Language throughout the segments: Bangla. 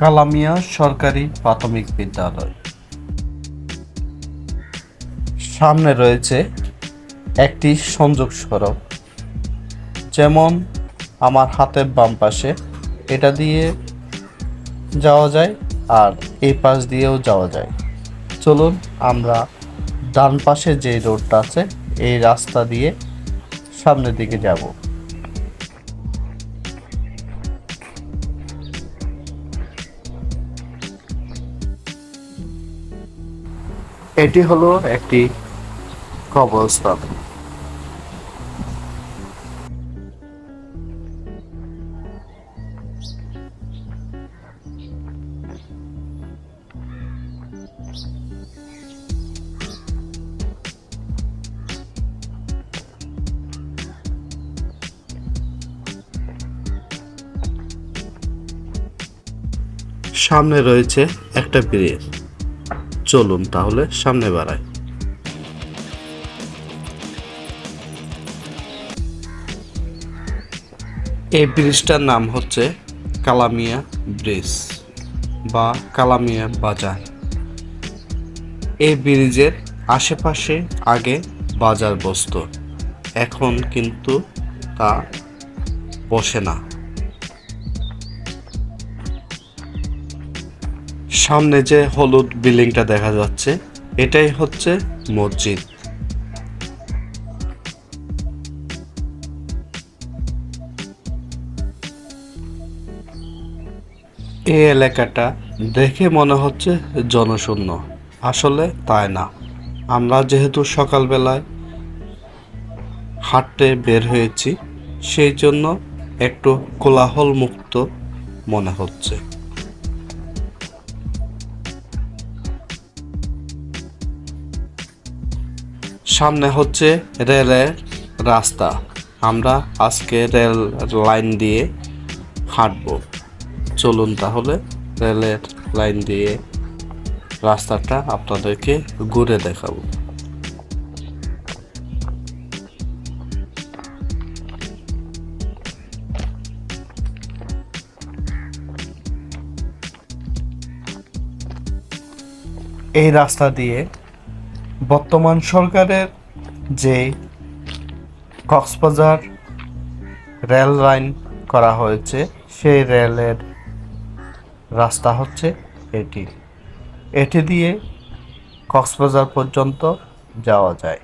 কালামিয়া সরকারি প্রাথমিক বিদ্যালয়। সামনে রয়েছে একটি সংযোগ সড়ক। যেমন আমার হাতের বাম পাশে এটা দিয়ে যাওয়া যায় আর এই পাশ দিয়েও যাওয়া যায়। চলুন আমরা ডান পাশে যে রোডটা আছে, এই রাস্তা দিয়ে সামনের দিকে যাব। এটি হলো একটি কবরস্থান। সামনে রয়েছে একটা ব্রিজ। চলুন তাহলে সামনে বাড়াই। এই ব্রিজটার নাম হচ্ছে কালামিয়া ব্রিজ বা কালামিয়া বাজার। এই ব্রিজের আশেপাশে আগে বাজার বসত এখন কিন্তু তা বসে না। সামনে যে হলুদ বিল্ডিংটা দেখা যাচ্ছে, এটাই হচ্ছে মসজিদ। এই এলাকাটা দেখে মনে হচ্ছে জনশূন্য। আসলে তাই না। আমরা যেহেতু সকালবেলায় হাঁটতে বের হয়েছি, সেই জন্য একটু কোলাহল মুক্ত মনে হচ্ছে। সামনে হচ্ছে রেলের রাস্তা। আমরা আজকে রেল লাইন দিয়ে হাঁটবো। চলুন তাহলে রেলের লাইন দিয়ে রাস্তাটা আপনাদেরকে ঘুরে দেখাবো। এই রাস্তা দিয়ে বর্তমান সরকারের যে কক্সবাজার রেল লাইন করা হয়েছে, সেই রেলের রাস্তা হচ্ছে এটি। এটি দিয়ে কক্সবাজার পর্যন্ত যাওয়া যায়।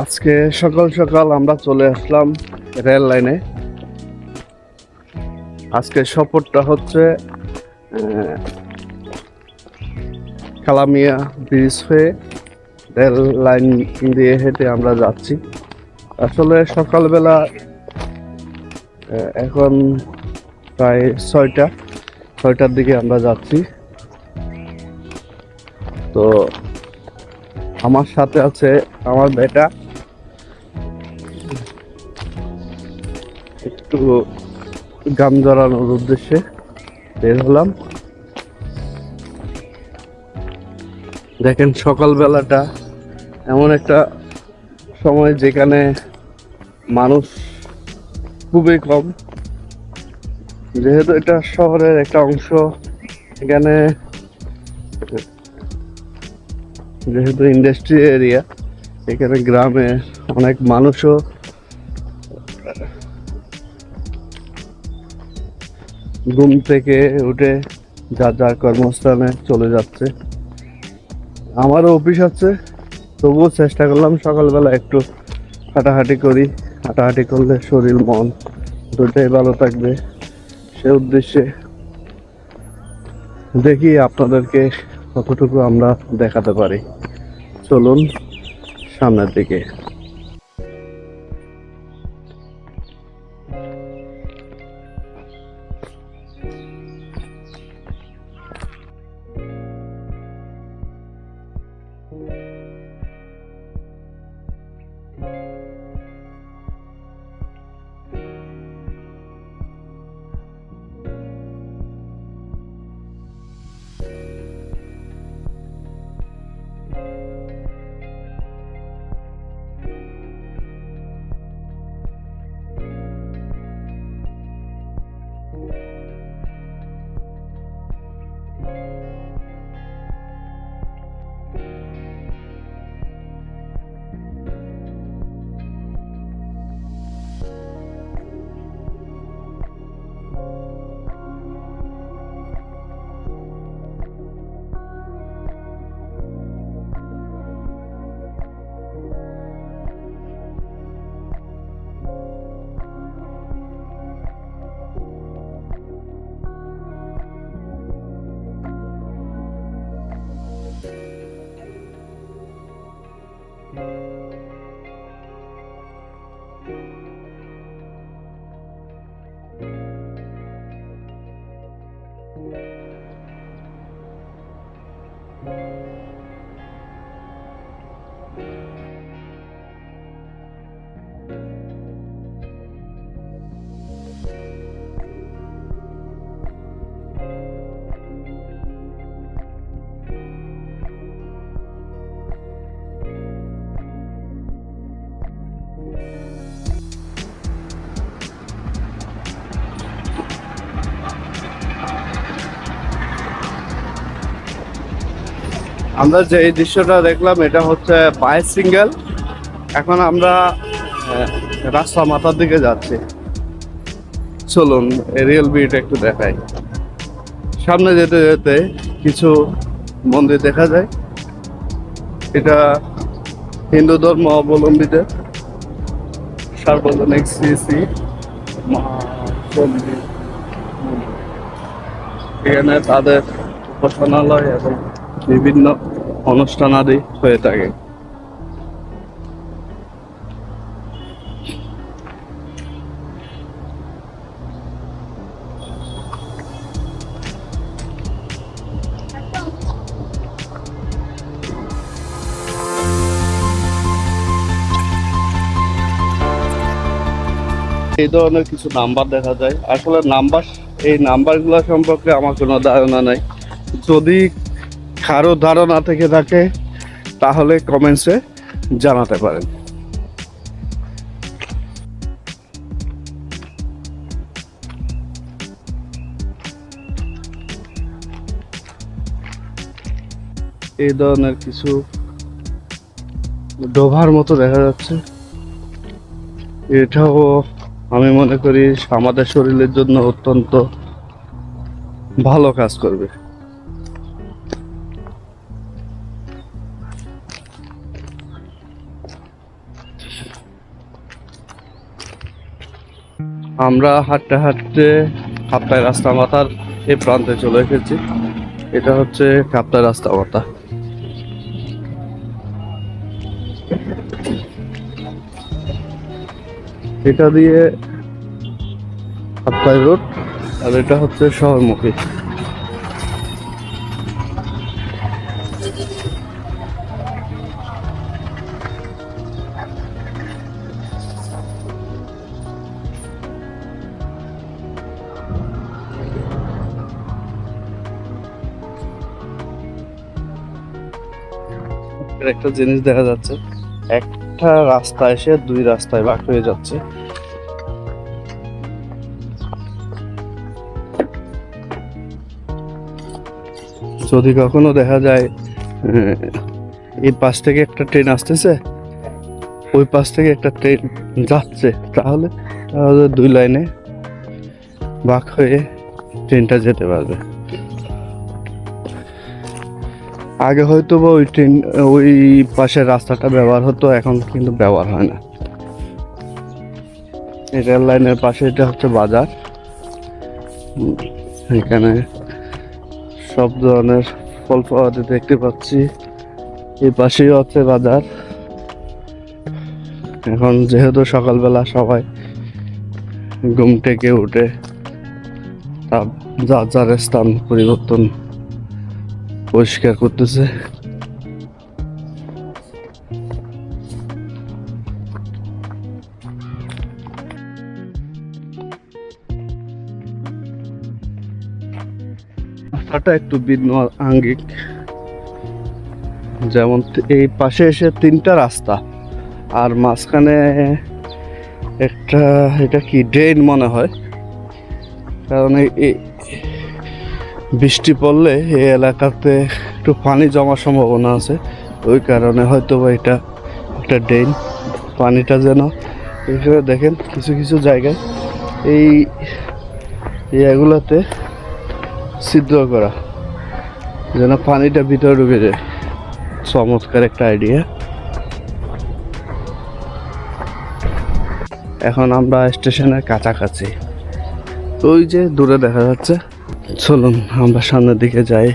আজকে সকাল সকাল আমরা চলে আসলাম রেল লাইনে। আজকে সফরটা হচ্ছে কালামিয়া ব্রিজ হয়ে রেল লাইন দিয়ে হেঁটে আমরা যাচ্ছি। আসলে সকালবেলা এখন প্রায় ছয়টা, ছয়টার দিকে আমরা যাচ্ছি। তো আমার সাথে আছে আমার বেটা। একটু গান জড়ানোর উদ্দেশ্যে বের হলাম। দেখেন সকালবেলাটা এমন একটা সময় যেখানে মানুষ খুবই কম। যেহেতু এটা শহরের একটা অংশ, এখানে যেহেতু ইন্ডাস্ট্রি এরিয়া এখানে গ্রামে অনেক মানুষও ঘুম থেকে উঠে যার যার কর্মস্থানে চলে যাচ্ছে। আমারও অফিস আছে, তবুও চেষ্টা করলাম সকালবেলা একটু হাঁটাহাঁটি করি। হাঁটাহাঁটি করলে শরীর, মন দুটাই ভালো থাকবে। সে উদ্দেশ্যে দেখি আপনাদেরকে কতটুকু আমরা দেখাতে পারি। চলুন সামনের দিকে। আমরা যে এই দৃশ্যটা দেখলাম, এটা হচ্ছে বাই সিঙ্গেল। এখন আমরা রাস্তা মাথার দিকে যাচ্ছি। চলুন রিয়েল বিট একটু দেখাই। সামনে যেতে যেতে কিছু মন্দির দেখা যায়। এটা হিন্দু ধর্ম অবলম্বীদের সার্বজনিক শ্রী শ্রী মহাচণ্ডী মন্দির। এখানে তাদের উপাসনালয় এবং বিভিন্ন অনুষ্ঠানাদি হয়ে থাকে। এই ধরনের কিছু নাম্বার দেখা যায়। আসলে নাম্বার, এই নাম্বারগুলো সম্পর্কে আমার কোনো ধারণা নাই। যদি কারও ধারণা থেকে থাকে, তাহলে কমেন্টসে জানাতে পারেন। এই ধরনের কিছু ডোভার মতো দেখা যাচ্ছে। এটাও আমি মনে করি আমাদের শরীরের জন্য অত্যন্ত ভালো কাজ করবে। আমরা হাঁটতে হাঁটতে কাপ্তাই রাস্তা মাথার এই প্রান্তে চলে এসেছি। এটা হচ্ছে কাপ্তাই রাস্তা মাথা। এটা দিয়ে কাপ্তাই রোড আর এটা হচ্ছে শহরমুখী। এর একটা জিনিস দেখা যাচ্ছে। একটা রাস্তা এসে দুই রাস্তায় ভাগ হয়ে যাচ্ছে। যদি কখনো দেখা যায় এই পাশ থেকে একটা ট্রেন আসতেছে, ওই পাশ থেকে একটা ট্রেন যাচ্ছে, তাহলে তাহলে দুই লাইনে ভাগ হয়ে ট্রেনটা যেতে পারবে। আগে হয়তো বা ওই ট্রেন, ওই পাশের রাস্তাটা ব্যবহার হতো, এখন কিন্তু ব্যবহার হয় না। রেল লাইনের পাশে এটা হচ্ছে বাজার। এখানে সব ধরনের ফল ফলাদি দেখতে পাচ্ছি। এই পাশেই হচ্ছে বাজার। এখন যেহেতু সকালবেলা সবাই ঘুম থেকে উঠে যার যার স্থান পরিবর্তন পরিষ্কার করতেছে। রাস্তাটা একটু ভিন্ন আঙ্গিক। যেমন এই পাশে এসে তিনটা রাস্তা, আর মাঝখানে একটা, এটা কি ড্রেন মনে হয়? কারণ এই- এই বৃষ্টি পড়লে এই এলাকাতে একটু পানি জমার সম্ভাবনা আছে। ওই কারণে হয়তো বা এটা একটা ড্রেন, পানিটা যেন এখানে দেখেন কিছু কিছু জায়গায় এই এগুলোতে ছিদ্র করা, যেন পানিটা ভিতরে ঢুকে যায়। চমৎকার একটা আইডিয়া এখন আমরা স্টেশনের কাছাকাছি। ওই যে দূরে দেখা যাচ্ছে চলুন, আমরা সামনের দিকে যাই।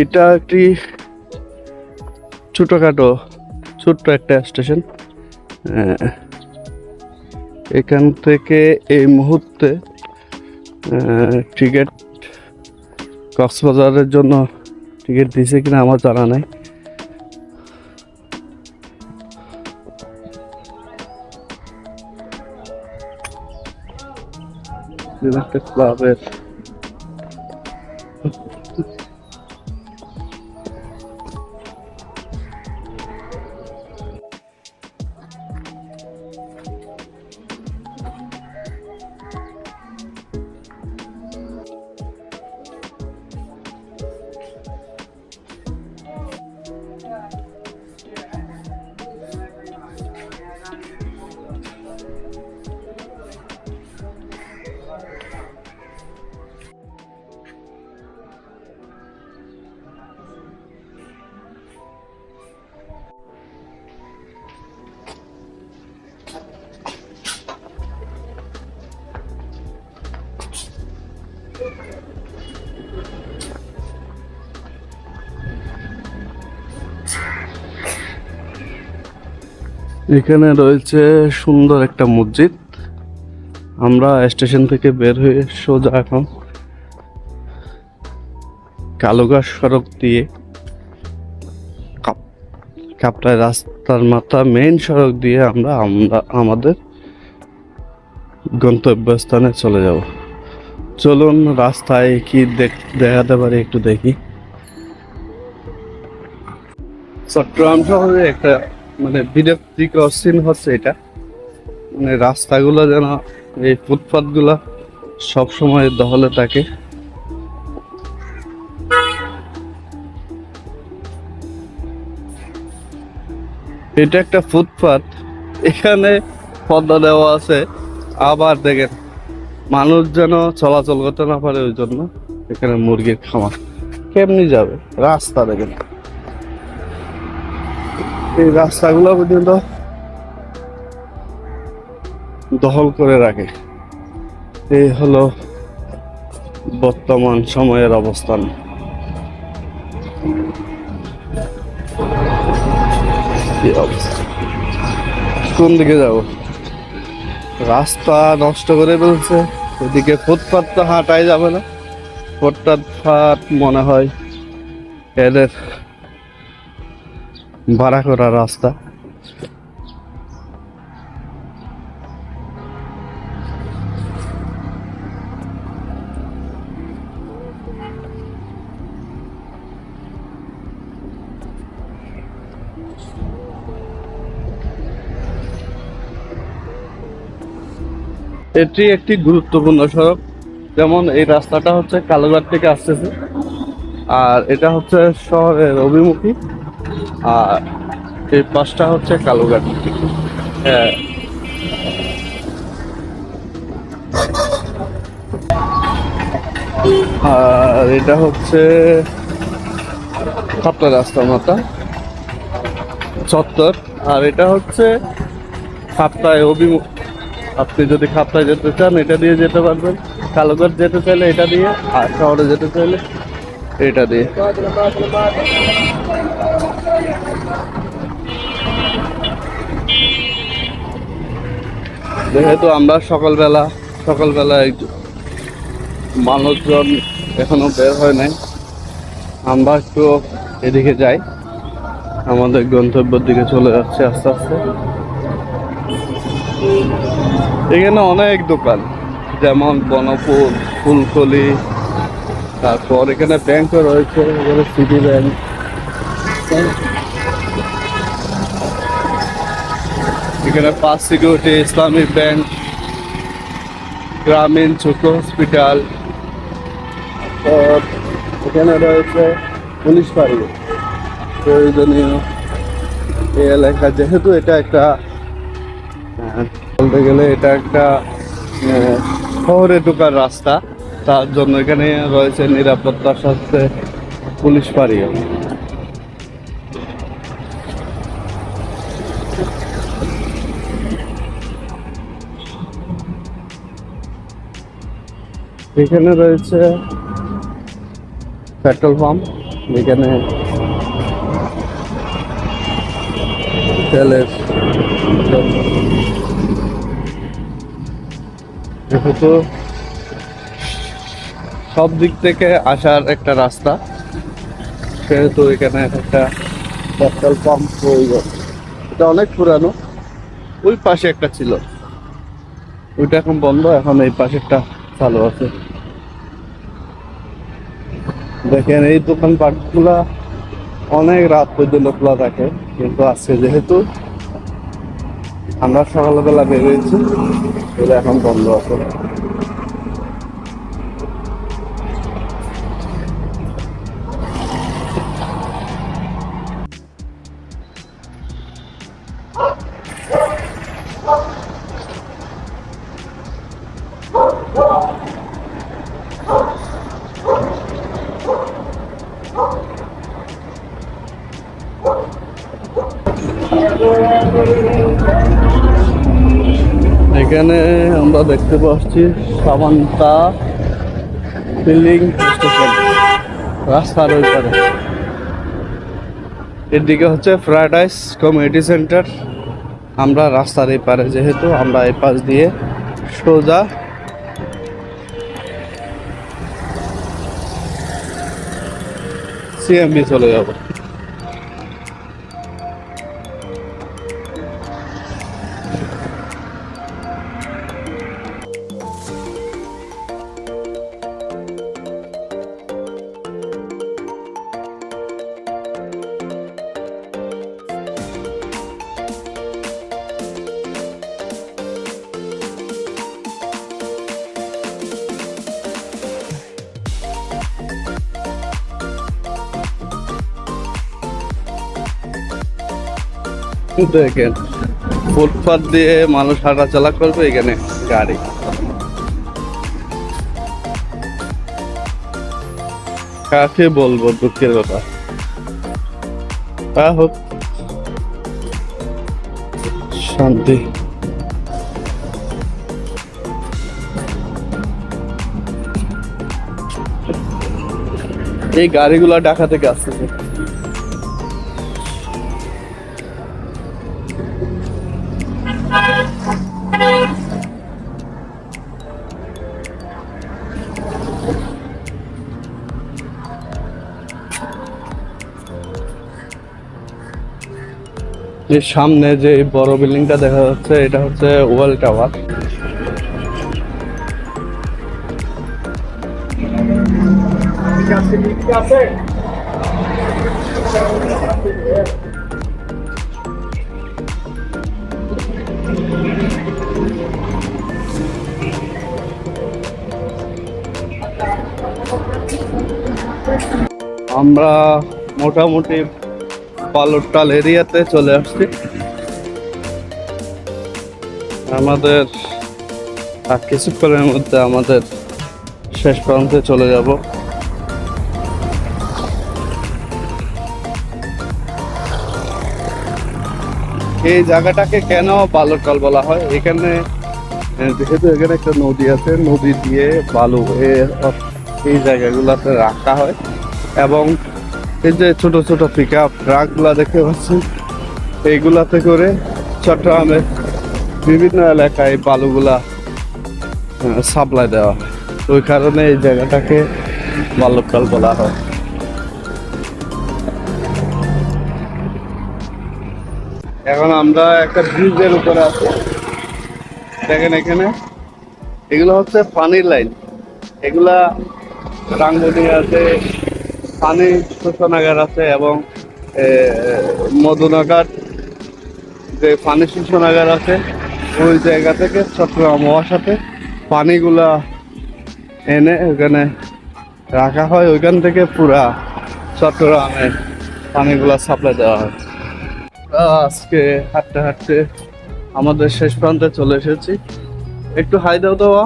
এটা একটি ছোটোখাটো, ছোট্ট একটা স্টেশন। এখান থেকে এই মুহূর্তে টিকিট কক্সবাজারের জন্য টিকিট দিয়েছে কিনা আমার জানা নাই। একটা ক্লাবের এখানে রয়েছে সুন্দর একটা মসজিদ। আমরা স্টেশন থেকে বের হয়ে সোজা এখন কালুগা সড়ক দিয়ে কাপ- কাপড়ায় রাস্তার মাথা মেইন সড়ক দিয়ে আমরা আমরা আমাদের গন্তব্যস্থানে চলে যাব। চলুন রাস্তায় কি দেখ- দেখাতে পারি একটু দেখি। চট্টগ্রাম শহরে একটা মানে বিরক্তিকর সিন হচ্ছে এটা। মানে রাস্তাগুলো যেন, এই ফুটপাথগুলো সবসময় দহলে থাকে। এটা একটা ফুটপাথ এখানে পদ্মা দেওয়া আছে। আবার দেখেন, মানুষ যেন চলাচল করতে না পারে ওই জন্য এখানে মুরগির খামার। কেমনি যাবে? রাস্তা দেখেন। এই রাস্তাগুলো পর্যন্ত দখল করে রাখে। এই হলো বর্তমান সময়ের অবস্থান। কোন দিকে যাব? রাস্তা নষ্ট করে ফেলছে। এদিকে ফুটপাত তো হাঁটাই যাবে না। ফুটপাত মনে হয় এদের ভাড়া করা রাস্তা। এটি একটি গুরুত্বপূর্ণ সড়ক। যেমন এই রাস্তাটা হচ্ছে কালোঘাট থেকে আসতেছে। আর এটা হচ্ছে শহরের অভিমুখী। আর এই পাশটা হচ্ছে কালুঘাট। হ্যাঁ। আর এটা হচ্ছে খাপটা রাস্তা মাতা চত্বর। আর এটা হচ্ছে খাপটায় অভিমুখ আপনি যদি খাপটায় যেতে চান, এটা দিয়ে যেতে পারবেন। কালোঘর যেতে চাইলে এটা দিয়ে, আর শহরে যেতে চাইলে এটা দিয়ে। যেহেতু আমরা সকালবেলা সকালবেলা একটু মানুষজন এখনও বের হয় নাই, আমরা একটু এদিকে যাই। আমাদের গন্তব্যের দিকে চলে যাচ্ছে আস্তে আস্তে। এখানে অনেক দোকান, যেমন বনপুর ফুলকলি, তারপর এখানে ব্যাংকও রয়েছে সিটি ব্যাংক এখানে পাঁচ সিকিউরিটি ইসলামিক ব্যাংক, গ্রামীণ ছোট হসপিটাল এখানে রয়েছে পুলিশ বাড়ি। প্রয়োজনীয় এই এলাকা, যেহেতু এটা একটা বলতে গেলে এটা একটা শহরে ঢোকার রাস্তা, তার জন্য এখানে রয়েছে নিরাপত্তার সাথে পুলিশ বাড়িও এখানে রয়েছে পেট্রোল পাম্প, যেখানে যেহেতু সব দিক থেকে আসার একটা রাস্তা, সেহেতু এখানে একটা পেট্রোল পাম্প প্রয়োজন এটা অনেক পুরানো, ওই পাশে একটা ছিল। ওইটা এখন বন্ধ, এখন এই পাশেরটা চালু আছে। দেখেন, এই দোকান পাটগুলা অনেক রাত পর্যন্ত খোলা থাকে, কিন্তু আজকে যেহেতু আমরা সকালবেলা বেরিয়েছি এখন বন্ধ আছে। এখানে আমরা দেখতে পাচ্ছি সামান্তা ফিলিং স্টেশন, রাস্তার ওই পারে এদিকে হচ্ছে ফ্রাইড রাইস কমিউনিটি সেন্টার আমরা রাস্তার এই পারে যেহেতু, আমরা এই পাশ দিয়ে সোজা। সিএমবি চলে যাব। দেখেন ফুটপাথ দিয়ে মানুষ হাঁটাচলা করবে এখানে গাড়ি। কাকে বলব দুঃখের কথা? তা হোক। শান্তি। এই গাড়িগুলা ঢাকা থেকে আসতেছে। এর সামনে যে বড় বিল্ডিংটা দেখা যাচ্ছে এটা হচ্ছে ওয়াল টাওয়ার। আমরা মোটামুটি পালট্টাল এরিয়াতে চলে আসছি। আমাদের আর কিছুক্ষণের মধ্যে আমাদের শেষ প্রান্তে চলে যাব। এই জায়গাটাকে কেন বালুরকাল বলা হয়? এখানে যেহেতু এখানে একটা নদী আছে, নদী দিয়ে বালু এই জায়গাগুলোতে রাখা হয়। এবং এই যে ছোট ছোট পিক আপ ট্রাকগুলা দেখতে পাচ্ছেন এইগুলাতে করে চট্টগ্রামের বিভিন্ন এলাকায় বালুগুলা সাপ্লাই দেওয়া হয়। ওই কারণে এই জায়গাটাকে বালুকাল বলা হয়। এখন আমরা একটা ব্রিজের উপরে আছি। দেখেন এখানে, এগুলো হচ্ছে পানির লাইন এগুলা রাঙ্গুনি আছে পানি শোষণাগার আছে এবং মধুনাগার যে পানি শোষণাগার আছে, ওই জায়গা থেকে চট্টগ্রাম মহাসাথে পানিগুলা এনে ওখানে রাখা হয়। ওইখান থেকে পুরা চট্টগ্রামে পানিগুলা সাপ্লাই দেওয়া হয়। আজকে হাঁটতে হাঁটতে আমাদের শেষ প্রান্তে চলে এসেছি। একটু হাই দাও দেওয়া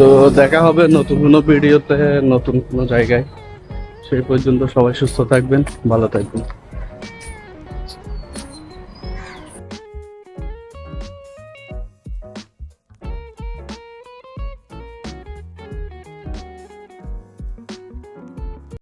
তো দেখা হবে নতুন কোনো ভিডিওতে, নতুন কোনো জায়গায়। সেই পর্যন্ত সবাই সুস্থ থাকবেন, ভালো থাকবেন।